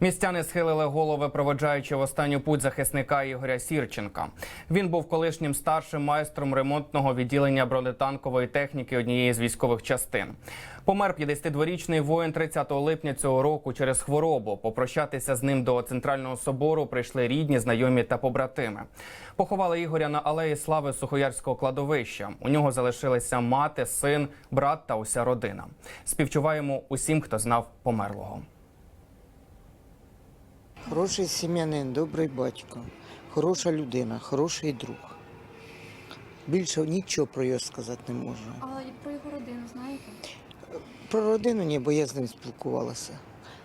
Містяни схилили голови, проводжаючи в останню путь захисника Ігоря Сірченка. Він був колишнім старшим майстром ремонтного відділення бронетанкової техніки однієї з військових частин. Помер 52-річний воїн 30 липня цього року через хворобу. Попрощатися з ним до центрального собору прийшли рідні, знайомі та побратими. Поховали Ігоря на алеї слави Сухоярського кладовища. У нього залишилися мати, син, брат та уся родина. Співчуваємо усім, хто знав померлого. Хороший сім'янин, добрий батько, хороша людина, хороший друг. Більше нічого про його сказати не можу. А про його родину знаєте? Про родину ні, бо я з ним спілкувалася.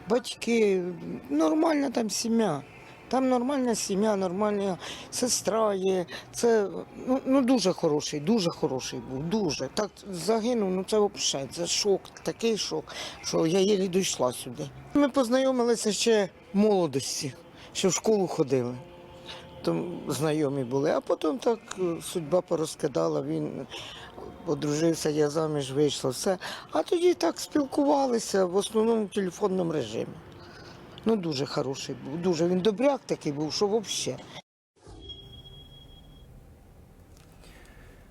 Батьки, нормальна там сім'я. Там нормальна сім'я, нормальна сестра є. Це ну, ну дуже хороший, дуже хороший був, дуже. Так загинув, ну це взагалі, це шок, такий шок, що я єлі дійшла сюди. Ми познайомилися ще в молодості, ще в школу ходили. Там знайомі були, а потім так е, судьба порозкидала, він одружився, я заміж вийшла, все. А тоді так спілкувалися в основному в телефонному режимі. Ну, дуже хороший був, дуже він добряк такий був, що взагалі.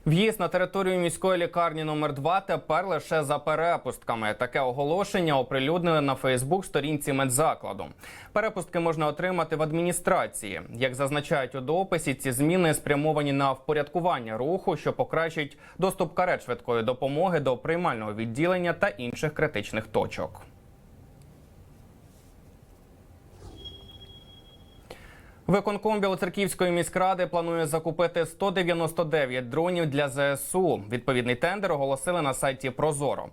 В'їзд на територію міської лікарні номер 2 тепер лише за перепустками. Таке оголошення оприлюднили на Фейсбук сторінці медзакладу. Перепустки можна отримати в адміністрації. Як зазначають у дописі, ці зміни спрямовані на впорядкування руху, що покращить доступ карет швидкої допомоги до приймального відділення та інших критичних точок. Виконком Білоцерківської міськради планує закупити 199 дронів для ЗСУ. Відповідний тендер оголосили на сайті Прозоро.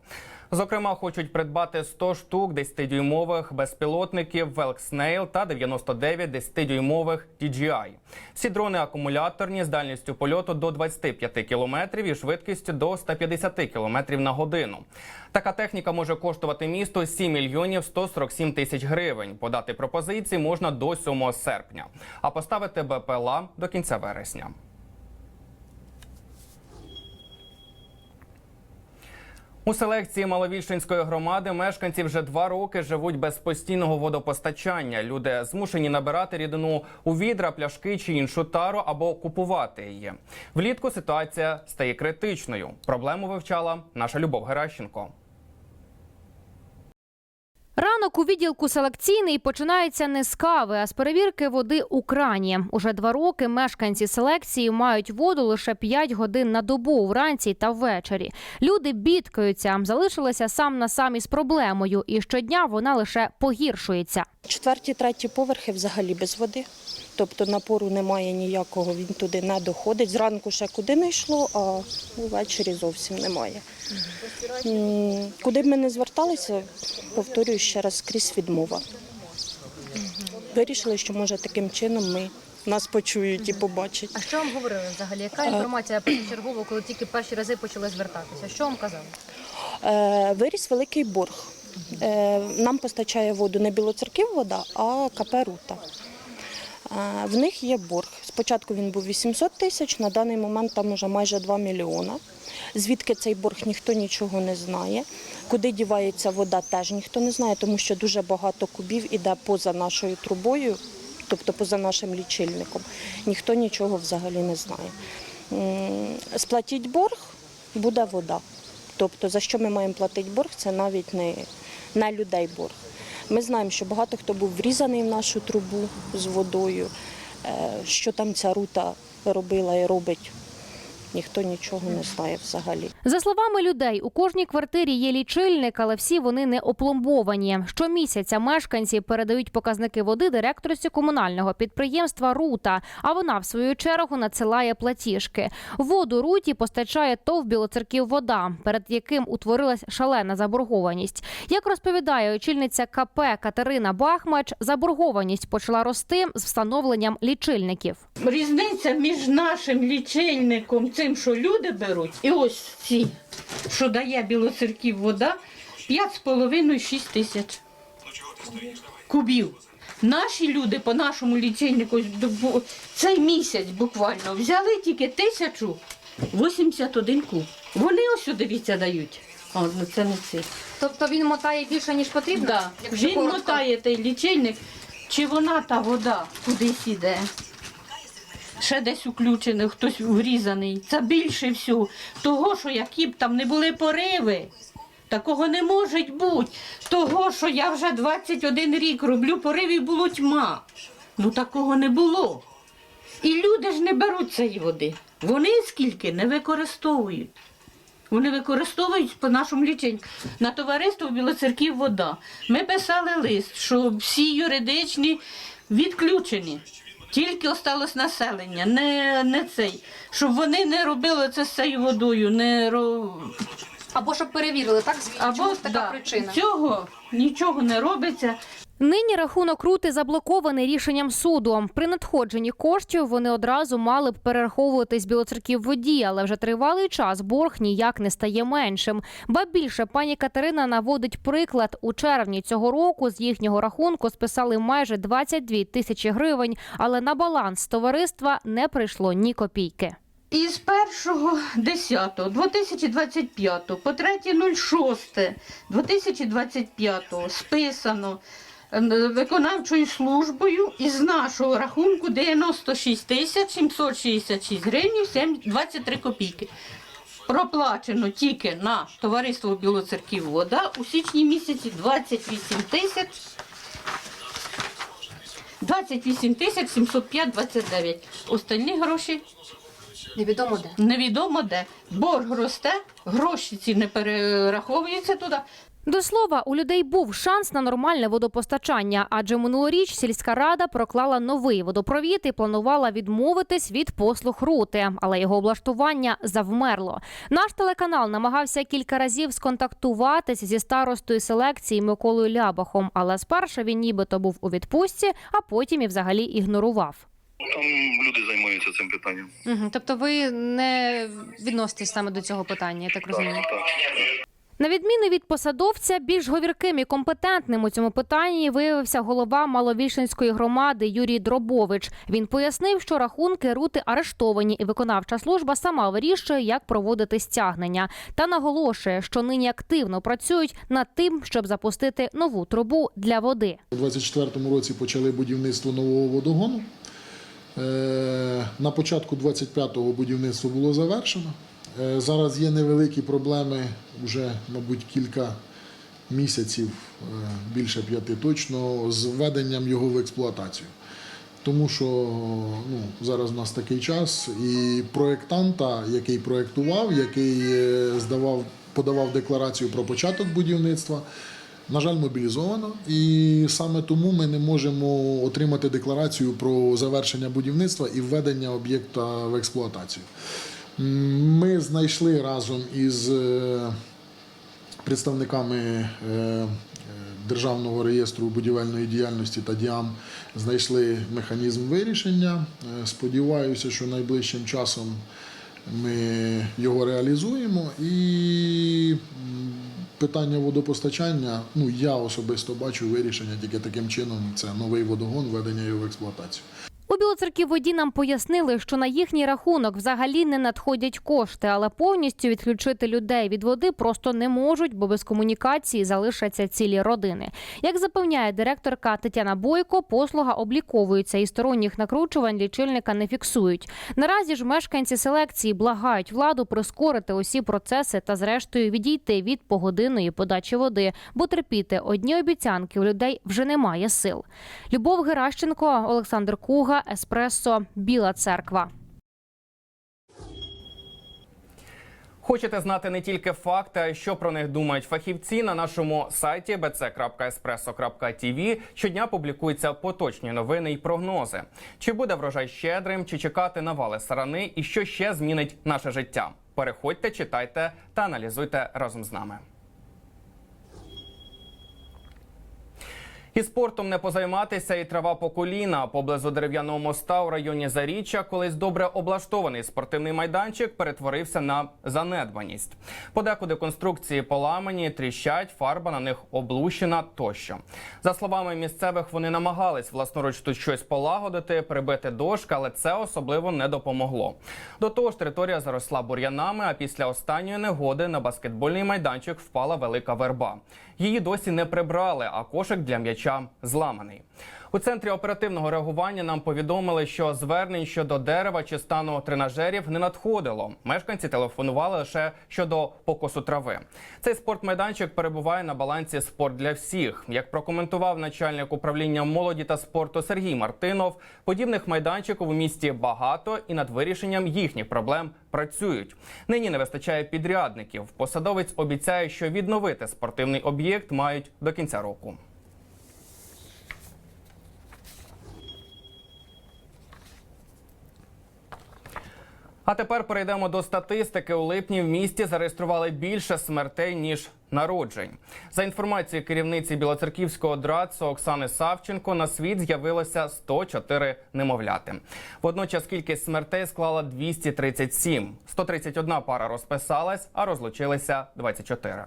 Зокрема, хочуть придбати 100 штук 10-дюймових безпілотників Велкснейл та 99 10-дюймових DJI. Всі дрони акумуляторні з дальністю польоту до 25 кілометрів і швидкістю до 150 кілометрів на годину. Така техніка може коштувати місту 7 мільйонів 147 тисяч гривень. Подати пропозиції можна до 7 серпня, а поставити БПЛА до кінця вересня. У селекції Маловільшинської громади мешканці вже два роки живуть без постійного водопостачання. Люди змушені набирати рідину у відра, пляшки чи іншу тару або купувати її. Влітку ситуація стає критичною. Проблему вивчала наша Любов Геращенко. Ранок у відділку селекційний починається не з кави, а з перевірки води у крані. Уже два роки мешканці селекції мають воду лише 5 годин на добу вранці та ввечері. Люди бідкаються, залишилися сам на сам із проблемою, і щодня вона лише погіршується. Четверті, треті поверхи взагалі без води. Тобто напору немає ніякого, він туди не доходить. Зранку ще куди не йшло, а ввечері зовсім немає. Куди б ми не зверталися, повторюю ще раз, скрізь відмова. Вирішили, що може таким чином ми нас почують і побачать. А що вам говорили взагалі? Яка інформація першочергово, коли тільки перші рази почали звертатися? Що вам казали? Е, Виріс великий борг. Е, Нам постачає воду не Білоцерків вода, а КП «Рута». В них є борг. Спочатку він був 800 тисяч, на даний момент там вже майже 2 мільйона. Звідки цей борг ніхто нічого не знає. Куди дівається вода, теж ніхто не знає, тому що дуже багато кубів іде поза нашою трубою, тобто поза нашим лічильником. Ніхто нічого взагалі не знає. Сплатіть борг, буде вода. Тобто, за що ми маємо платити борг, це навіть не, не людей борг. Ми знаємо, що багато хто був врізаний в нашу трубу з водою, е, що там ця рута робила і робить. Ніхто нічого не знає взагалі. За словами людей, у кожній квартирі є лічильник, але всі вони не опломбовані. Щомісяця мешканці передають показники води директорці комунального підприємства Рута. А вона, в свою чергу, надсилає платіжки. Воду руті постачає ТОВ Білоцерків вода, перед яким утворилась шалена заборгованість. Як розповідає очільниця КП Катерина Бахмач, заборгованість почала рости з встановленням лічильників. Різниця між нашим лічильником, цим, що люди беруть, і ось ці, що дає білоцерків вода, 5,5-6 тисяч кубів. Наші люди по нашому лічильнику цей місяць буквально взяли тільки 1081 куб. Вони ось, дивіться, дають. О, ну це не цей. Тобто він мотає більше, ніж потрібно? Да. Якщо Він коротко? мотає той лічильник, чи вона та вода кудись іде. Ще десь включений, хтось врізаний. Це більше всього. Того, що які б там не були пориви, такого не може бути. Того, що я вже 21 рік роблю поривів, було тьма. Ну такого не було. І люди ж не беруть цієї води. Вони скільки не використовують. Вони використовують по нашому ліченню на товариство Білоцерків вода. Ми писали лист, що всі юридичні відключені. Тільки осталось населення, не, не цей. Щоб вони не робили це з цією водою, не ро... Або щоб перевірили, так? Або чому така да, причина? цього нічого не робиться. Нині рахунок рути заблокований рішенням суду. При надходженні коштів вони одразу мали б перераховуватись білоцерків воді, але вже тривалий час борг ніяк не стає меншим. Ба більше пані Катерина наводить приклад. У червні цього року з їхнього рахунку списали майже 22 тисячі гривень, але на баланс товариства не прийшло ні копійки. Із 1.10.2025 по 3.06.2025 списано виконавчою службою із нашого рахунку 96 тисяч 766 гривень 7 23 копійки. Проплачено тільки на товариство Білоцерків вода у січні місяці 28 тисяч 28 тисяч 705,29. Остальні гроші Невідомо де. Невідомо де. Борг росте, гроші ці не перераховуються туди. До слова, у людей був шанс на нормальне водопостачання, адже минулоріч сільська рада проклала новий водопровід і планувала відмовитись від послуг рути, але його облаштування завмерло. Наш телеканал намагався кілька разів сконтактуватись зі старостою селекції Миколою Лябахом, але спершу він нібито був у відпустці, а потім і взагалі ігнорував. Там люди займаються цим питанням. Угу. Тобто ви не відноситесь саме до цього питання, я так розумію. Так, так. На відміну від посадовця, більш говірким і компетентним у цьому питанні виявився голова Маловільшинської громади Юрій Дробович. Він пояснив, що рахунки рути арештовані, і виконавча служба сама вирішує, як проводити стягнення, та наголошує, що нині активно працюють над тим, щоб запустити нову трубу для води. У 24-му році почали будівництво нового водогону. Е, На початку 25-го будівництво було завершено. Е, Зараз є невеликі проблеми, вже, мабуть, кілька місяців, е, більше п'яти точно, з введенням його в експлуатацію. Тому що ну, зараз у нас такий час, і проєктанта, який проєктував, який е, здавав, подавав декларацію про початок будівництва, на жаль, мобілізовано. І саме тому ми не можемо отримати декларацію про завершення будівництва і введення об'єкта в експлуатацію. Ми знайшли разом із е, представниками е, е, Державного реєстру будівельної діяльності та ДІАМ знайшли механізм вирішення. Сподіваюся, що найближчим часом ми його реалізуємо. І питання водопостачання, ну я особисто бачу вирішення тільки таким чином. Це новий водогон, введення його в експлуатацію. У Білоцерківводі нам пояснили, що на їхній рахунок взагалі не надходять кошти, але повністю відключити людей від води просто не можуть, бо без комунікації залишаться цілі родини. Як запевняє директорка Тетяна Бойко, послуга обліковується і сторонніх накручувань лічильника не фіксують. Наразі ж мешканці селекції благають владу прискорити усі процеси та, зрештою, відійти від погодинної подачі води, бо терпіти одні обіцянки у людей вже немає сил. Любов Геращенко, Олександр Куга, Еспресо, Біла Церква. Хочете знати не тільки факти, а й що про них думають фахівці на нашому сайті bc.espresso.tv щодня публікуються поточні новини і прогнози. Чи буде врожай щедрим, чи чекати навали сарани, і що ще змінить наше життя? Переходьте, читайте та аналізуйте разом з нами. І спортом не позайматися, і трава по коліна. Поблизу дерев'яного моста у районі Заріччя колись добре облаштований спортивний майданчик перетворився на занедбаність. Подекуди конструкції поламані, тріщать, фарба на них облущена тощо. За словами місцевих, вони намагались власноруч тут щось полагодити, прибити дошки, але це особливо не допомогло. До того ж, територія заросла бур'янами. А після останньої негоди на баскетбольний майданчик впала велика верба. Її досі не прибрали, а кошик для м'яча зламаний. У центрі оперативного реагування нам повідомили, що звернень щодо дерева чи стану тренажерів не надходило. Мешканці телефонували лише щодо покосу трави. Цей спортмайданчик перебуває на балансі спорт для всіх. Як прокоментував начальник управління молоді та спорту Сергій Мартинов, подібних майданчиків у місті багато і над вирішенням їхніх проблем працюють. Нині не вистачає підрядників. Посадовець обіцяє, що відновити спортивний об'єкт мають до кінця року. А тепер перейдемо до статистики. У липні в місті зареєстрували більше смертей ніж народжень. За інформацією керівниці Білоцерківського драцу Оксани Савченко, на світ з'явилося 104 немовляти. Водночас кількість смертей склала 237. 131 пара розписалась, а розлучилися 24.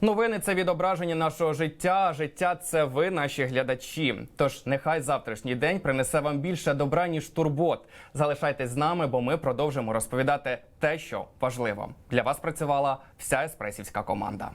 Новини це відображення нашого життя. Життя це ви, наші глядачі. Тож нехай завтрашній день принесе вам більше добра ніж турбот. Залишайтесь з нами, бо ми продовжимо розповідати те, що важливо. Для вас працювала вся еспресівська команда.